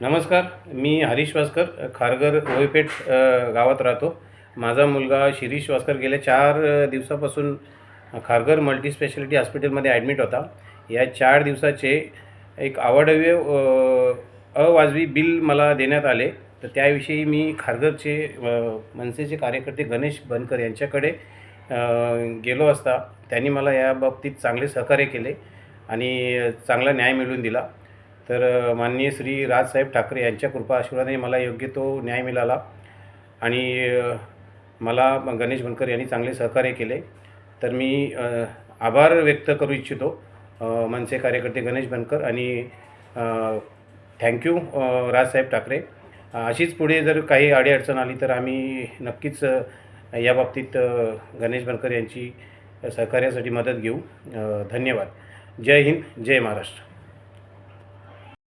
नमस्कार मी हरीश वासकर खारघर ओयपेठ गावात राहतो. माझा मुलगा शिरीष वासकर गेल्या चार दिवसापासून खारघर मल्टी स्पेशालिटी हॉस्पिटलमध्ये ॲडमिट होता. या चार दिवसाचे एक आवडव्य अवाजवी बिल मला देण्यात आले. तर त्याविषयी मी खारघरचे मनसेचे कार्यकर्ते गणेश बनकर यांच्याकडे गेलो असता. त्यांनी मला या बाबतीत चांगले सहकार्य केले आणि चांगला न्याय मिळवून दिला. तर माननीय श्री राजसाहेब ठाकरे यांच्या कृपा आशीर्वादाने मला योग्य तो न्याय मिळाला आणि मला गणेश बनकर यांनी चांगले सहकार्य केले. तर मी आभार व्यक्त करू इच्छितो मनसे कार्यकर्ते गणेश बनकर आणि थँक्यू राजसाहेब ठाकरे. अशीच पुढे जर काही अडीअडचण आली तर आम्ही नक्कीच या बाबतीत गणेश बनकर यांची सहकार्यासाठी मदत घेऊ. धन्यवाद. जय हिंद जय महाराष्ट्र.